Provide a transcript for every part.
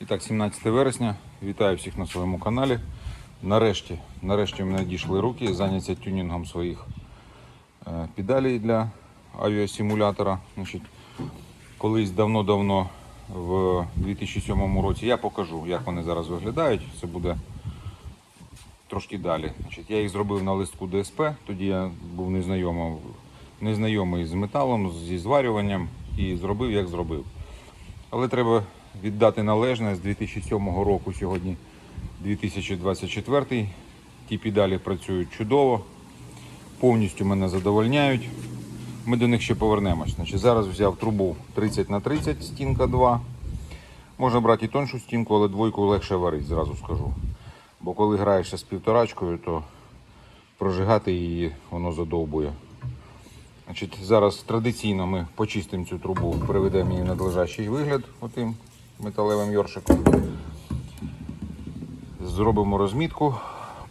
І так, 17 вересня. Вітаю всіх на своєму каналі. Нарешті, нарешті мене дійшли руки, зайняться тюнінгом своїх е, педалей для авіасимулятора. Значить, колись давно-давно, в 2007 році, я покажу, як вони зараз виглядають. Це буде трошки далі. Значить, я їх зробив на листку ДСП, тоді я був незнайомий, незнайомий з металом, зі зварюванням і зробив, як зробив. Але треба віддати належне з 2007 року, сьогодні 2024. Ті педалі працюють чудово, повністю мене задовольняють. Ми до них ще повернемось. Значить, зараз взяв трубу 30 на 30 стінка 2. Можна брати і тоншу стінку, але двойку легше варити, зразу скажу. Бо коли граєшся з півторачкою, то прожигати її воно задовбує. Значить, зараз традиційно ми почистимо цю трубу, приведемо її в надлежащий вигляд отим металевим йоршиком. Зробимо розмітку,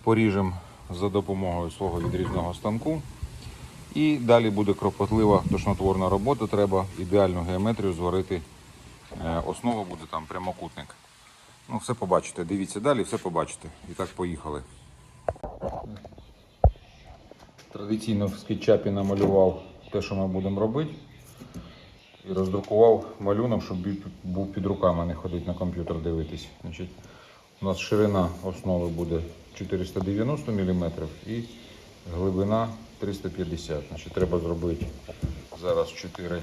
поріжемо за допомогою свого відрізного станку. І далі буде кропотлива тошнотворна робота. Треба ідеальну геометрію зварити. Е, Основа буде там прямокутник. Ну, все побачите. Дивіться далі, все побачите. І так поїхали. Традиційно в скетчапі намалював те, що ми будемо робити. І роздрукував малюнок, щоб був під руками, не ходити на комп'ютер дивитись. Значить, у нас ширина основи буде 490 мм і глибина 350 Значить, Треба зробити зараз 4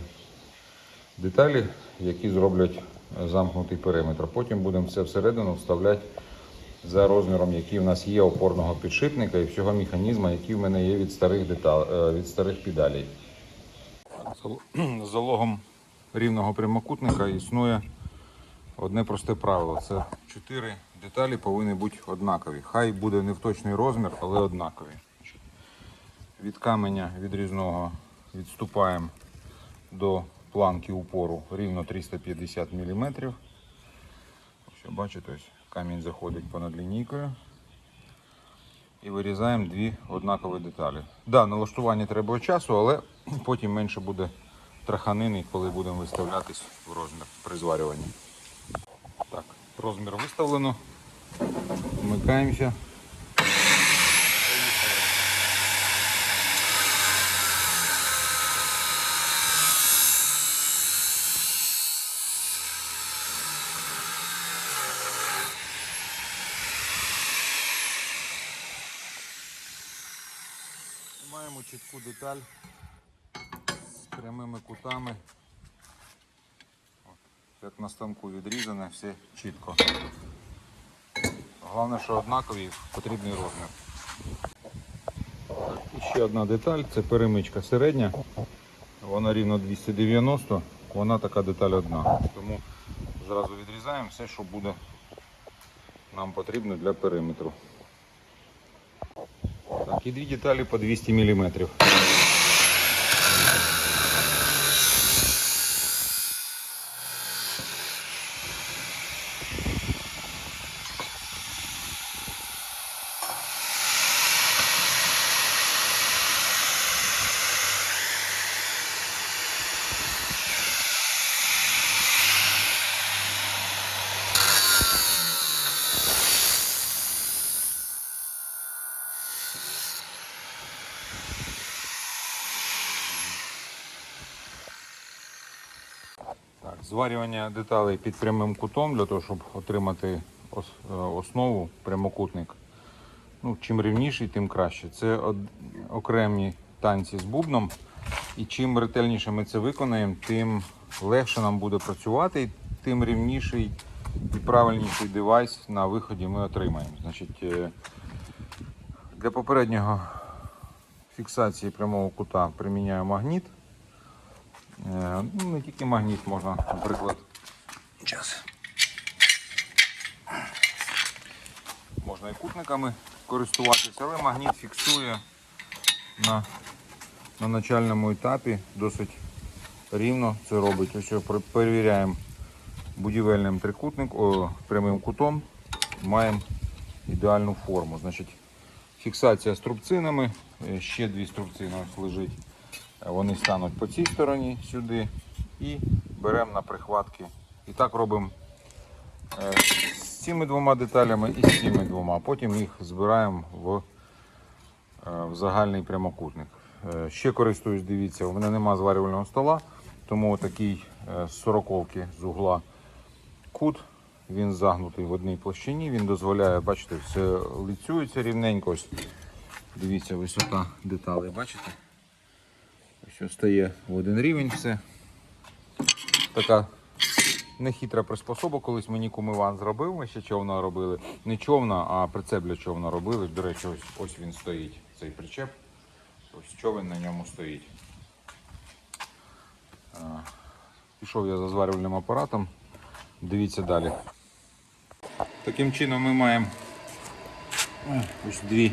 деталі, які зроблять замкнутий периметр. Потім будемо все всередину вставляти за розміром, який в нас є опорного підшипника і всього механізму, який в мене є від старих, детал... е, від старих педалей. Залогом рівного прямокутника існує одне просте правило. Це чотири деталі повинні бути однакові. Хай буде не в точний розмір, але однакові. Від каменя відрізного відступаємо до планки упору рівно 350 мм. Ось бачите, ось камінь заходить понад лінійкою. І вирізаємо дві однакові деталі. Да, налаштування треба часу, але потім менше буде траханини, коли будемо виставлятись в розмір при зварюванні. Так, розмір виставлено. Вмикаємося. Маємо чітку деталь прямими кутами. Як на станку відрізане, все чітко. Головне, що однакові потрібний розмір. І ще одна деталь, це перемичка середня. Вона рівно 290, вона така деталь одна. Тому зразу відрізаємо все, що буде нам потрібно для периметру. Так, і дві деталі по 200 мм. Зварювання деталей під прямим кутом для того, щоб отримати е, основу, прямокутник. Ну, чим рівніший, тим краще. Це окремі танці з бубном. І чим ретельніше ми це виконаємо, тим легше нам буде працювати, і тим рівніший і правильніший девайс на виході ми отримаємо. Значить, е, для попереднього фіксації прямого кута приміняю магніт. Е, Ну, не тільки магніт можна, наприклад. Час. Можна і кутниками користуватися, але магніт фіксує на, на начальному етапі досить рівно це робить. Ось перевіряємо будівельним трикутник, о, прямим кутом. Маємо ідеальну форму. Значить, фіксація струбцинами. Е, Ще дві струбцини ось лежить. Вони стануть по цій стороні сюди і беремо на прихватки. І так робимо Е, З цими двома деталями і з цими двома. Потім їх збираємо в, е, в загальний прямокутник. Е, Ще користуюсь, дивіться, у мене нема зварювального стола, тому такий з сороковки з угла кут. Він загнутий в одній площині, він дозволяє, бачите, все лицюється рівненько. Ось, дивіться, висота деталей, бачите? Ось стає в один рівень все. Така нехитра приспособа, колись мені кумиван зробив, ми ще човна робили. Не човна, а прицеп для човна робили. До речі, ось, ось він стоїть, цей причеп. Ось човен на ньому стоїть. Пішов я за зварювальним апаратом. Дивіться далі. Таким чином ми маємо ось дві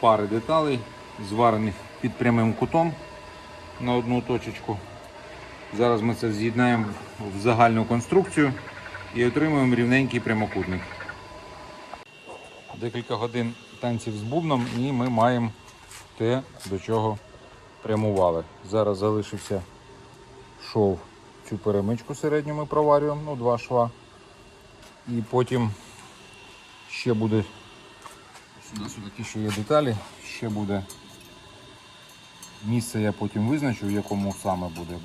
пари деталей, зварених під прямим кутом на одну точечку. Зараз ми це з'єднаємо в загальну конструкцію і отримуємо рівненький прямокутник. Декілька годин танців з бубном і ми маємо те, до чого прямували. Зараз залишився шов цю перемичку середню ми проварюємо, ну два шва. І потім ще буде сюди сюди такі ще є деталі, ще буде місце я потім визначу, в якому саме буде.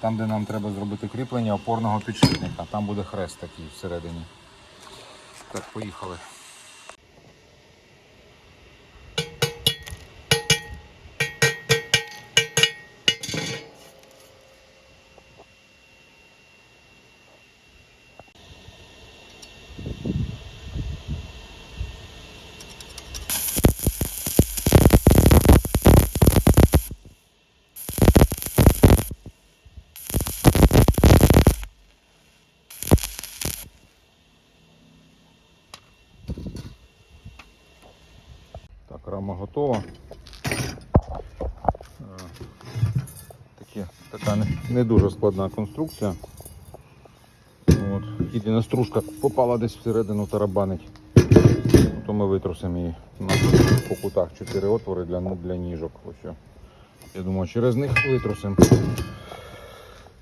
Там, де нам треба зробити кріплення опорного підшипника, там буде хрест такий всередині. Так, поїхали. Рама готова. Е, Таке, така не, не дуже складна конструкція. От. Єдина стружка попала десь всередину тарабанить. То ми витрусимо її. У нас по кутах 4 отвори для, ну, для ніжок. Ось. Я думаю, через них витрусимо.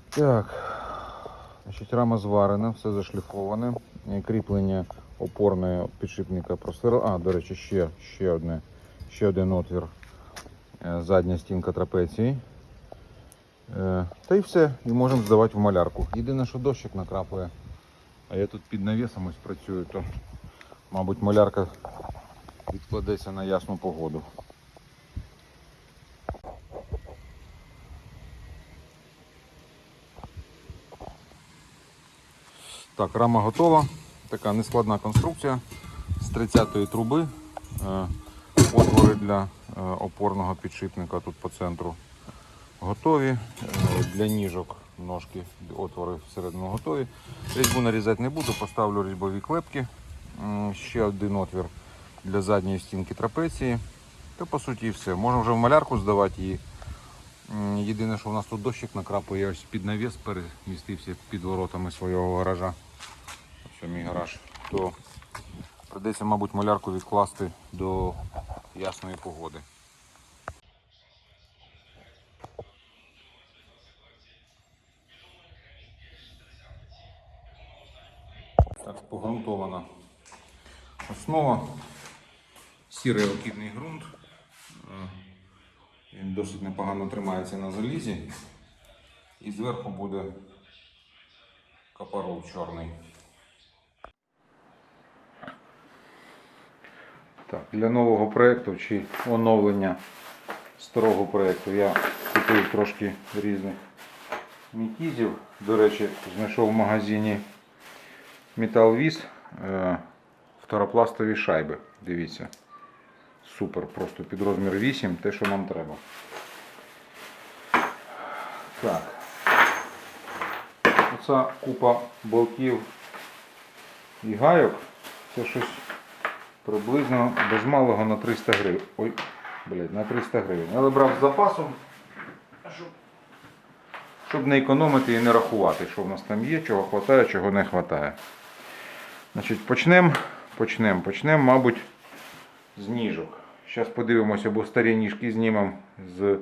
Так. Значить, рама зварена, все зашліфоване. Кріплення опорне підшипника просверло. А, до речі, ще, ще, одне, ще один отвір. Е, Задня стінка трапеції. Е, Та й все, і можемо здавати в малярку. Єдине, що дощик накрапує. А я тут під навісом ось працюю, то, мабуть, малярка відкладеться на ясну погоду. Так, рама готова. Така нескладна конструкція з 30-ї труби. Отвори для е, опорного підшипника тут по центру готові. Е, Для ніжок ножки, отвори всередину готові. Різьбу нарізати не буду, поставлю різьбові клепки. Ще один отвір для задньої стінки трапеції. Та по суті все. Можна вже в малярку здавати її. Єдине, що у нас тут дощик накрапує, ось під навіс перемістився під воротами свого гаража. Ось мій гараж. То придеться, мабуть, малярку відкласти до ясної погоди. Так, погрунтована основа. Сірий окідний ґрунт. Е, Він досить непогано тримається на залізі. І зверху буде капарол чорний. Так, для нового проєкту чи оновлення старого проєкту я купив трошки різних мітізів. До речі, знайшов в магазині Металвіз е, фторопластові шайби. Дивіться. Супер, просто під розмір 8, те, що нам треба. Так. Оця купа болтів і гайок. Це щось приблизно без малого на 300 гривень. Ой, блядь, на 300 гривень. Але брав з запасом, щоб, не економити і не рахувати, що в нас там є, чого вистачає, чого не вистачає. Значить, почнемо, почнемо, почнемо, мабуть, з ніжок. Зараз подивимося, або старі ніжки знімемо з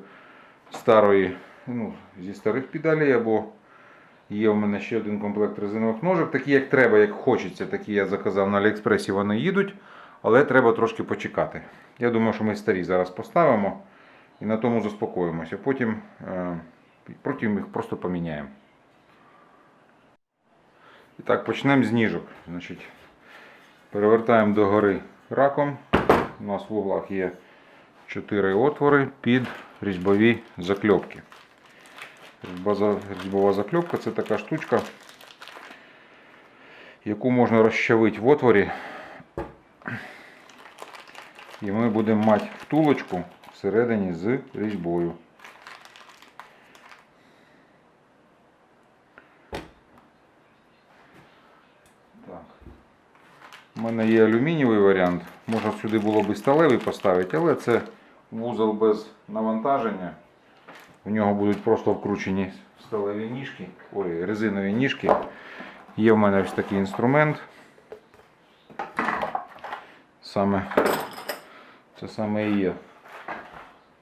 старої, ну, зі старих педалей, або Є у мене ще один комплект резинових ножок, такі як треба, як хочеться. Такі я заказав на Аліекспресі, вони їдуть, але треба трошки почекати. Я думаю, що ми старі зараз поставимо і на тому заспокоїмося. Потім, е, потім їх просто поміняємо. І так, почнемо з ніжок. Значить, перевертаємо догори раком. У нас в углах є 4 отвори під різьбові закльопки. Різьбова закльопка це така штучка, яку можна розчавити в отворі. І ми будемо мати втулочку всередині з різьбою. Так. У мене є алюмінієвий варіант. Можна сюди було б і сталевий поставити, але це вузол без навантаження. В нього будуть просто вкручені сталеві ніжки, ой, резинові ніжки. Є в мене ось такий інструмент. Саме, це саме і є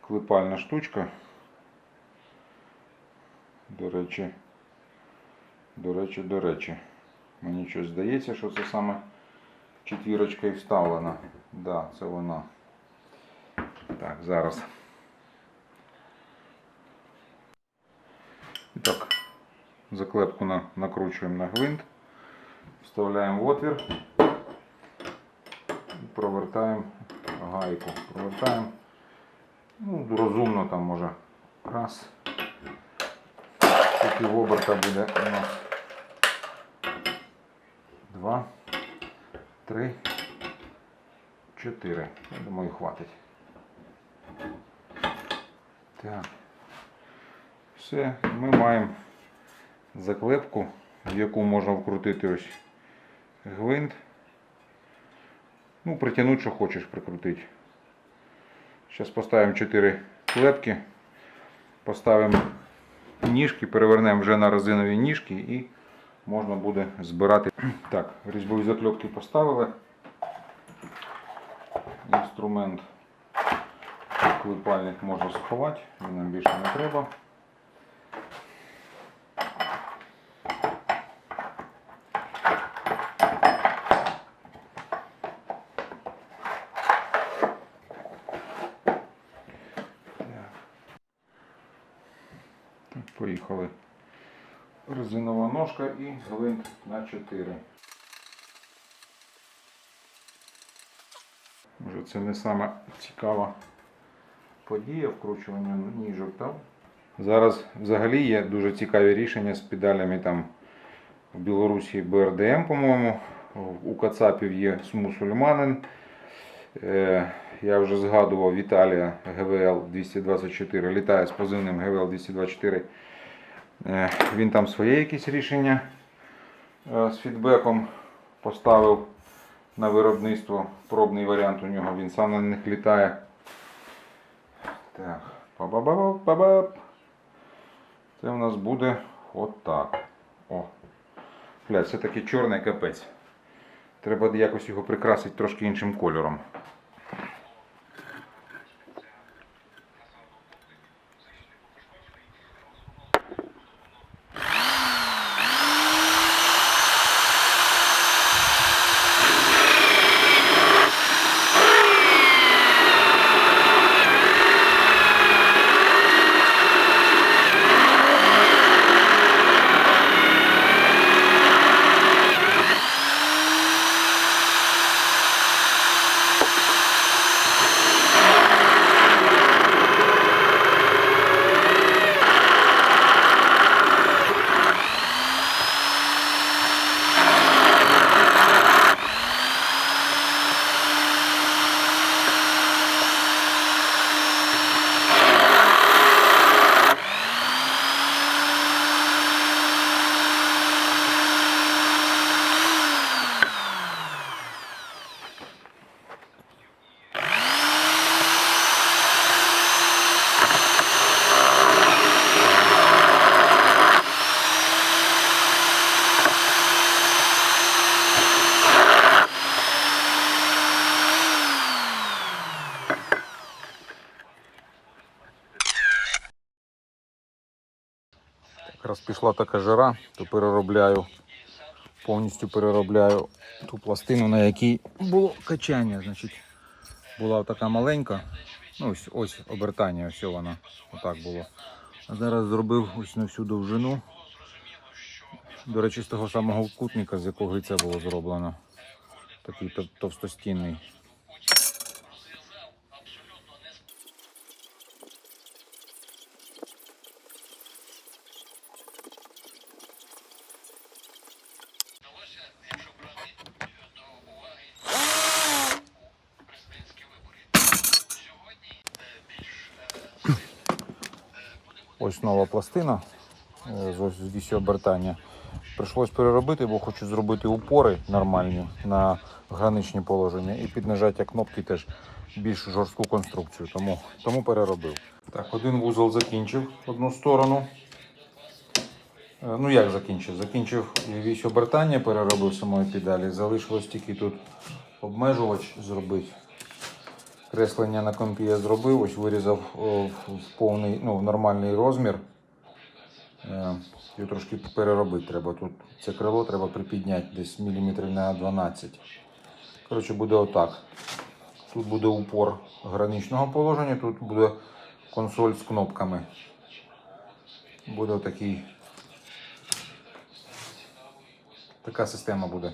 клепальна штучка. До речі, до речі, до речі. Мені щось здається, що це саме четвірочкою вставлена. Да, це вона. Так, зараз. І так, заклепку на, накручуємо на гвинт, вставляємо в отвір і провертаємо гайку. Провертаємо ну, розумно там може раз. В оберта буде у нас два, три, чотири. Я думаю, хватить. Так. Все, ми маємо заклепку, в яку можна вкрутити ось гвинт. Ну, притягнути, що хочеш прикрутити. Зараз поставимо 4 клепки, поставимо ніжки, перевернемо вже на резинові ніжки і можна буде збирати. Так, різьбові заклепки поставили. Інструмент клепальник можна сховати, він нам більше не треба. Так, поїхали. Резинова ножка і гвинт на 4. Може це не саме цікава подія вкручування ніжок. Так? Зараз взагалі є дуже цікаві рішення з педалями там в Білорусі БРДМ, по-моєму. У Кацапів є Смусульманин. Е, Я вже згадував Віталія ГВЛ 224, літає з позивним ГВЛ 224. Е, Він там своє якісь рішення е, з фідбеком поставив на виробництво. Пробний варіант у нього, він сам на них літає. Так, па-ба-ба-ба, па-бап. Це у нас буде отак. О. Бля, все таки чорний капець. Треба якось його прикрасити трошки іншим кольором. Зараз пішла така жара, то переробляю, повністю переробляю ту пластину, на якій було качання. Значить, була така маленька, ну ось, ось обертання, ось вона, отак було. А зараз зробив ось на всю довжину. До речі, з того самого кутника, з якого і це було зроблено. Такий тов- товстостінний. Ось нова пластина е, з вісі обертання. Прийшлось переробити, бо хочу зробити упори нормальні на граничні положення і під нажаття кнопки теж більш жорстку конструкцію. Тому, тому переробив. Так, один вузол закінчив одну сторону. Е, Ну як закінчив? Закінчив вісь обертання, переробив самої педалі. Залишилось тільки тут обмежувач зробити. Креслення на компі я зробив, ось вирізав в в повний, ну, в нормальний розмір. Е, Його трошки переробити треба. Тут це крило треба припідняти десь міліметрів на 12. Коротше, буде отак. Тут буде упор граничного положення, тут буде консоль з кнопками. Буде отакий. Така система буде.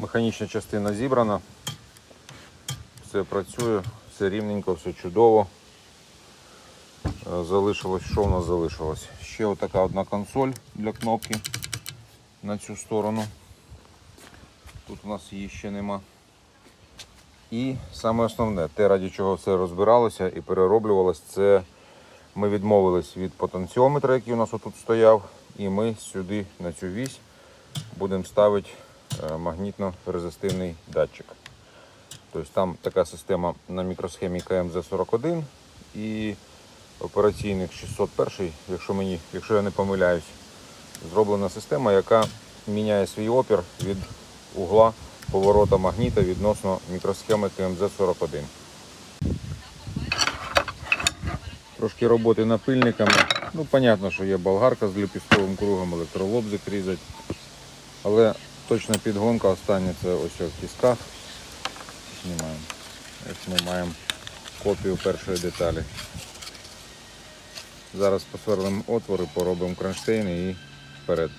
Механічна частина зібрана. Все працює, все рівненько, все чудово. Е, Залишилось, що в нас залишилось? Ще отака одна консоль для кнопки на цю сторону. Тут у нас її ще нема. І саме основне, те, раді чого все розбиралося і перероблювалось, це ми відмовились від потенціометра, який у нас отут стояв, і ми сюди на цю вісь будемо ставити магнітно-резистивний датчик. Тобто там така система на мікросхемі КМЗ-41 і операційник 601, якщо, мені, якщо я не помиляюсь, зроблена система, яка міняє свій опір від угла поворота магніта відносно мікросхеми КМЗ-41. Трошки роботи напильниками. Ну, понятно, що є болгарка з ліпістковим кругом, електролобзик різать. Але точна підгонка остання ось в тисках. Знімаємо. Ось ми маємо копію першої деталі. Зараз посверлимо отвори, поробимо кронштейни і вперед.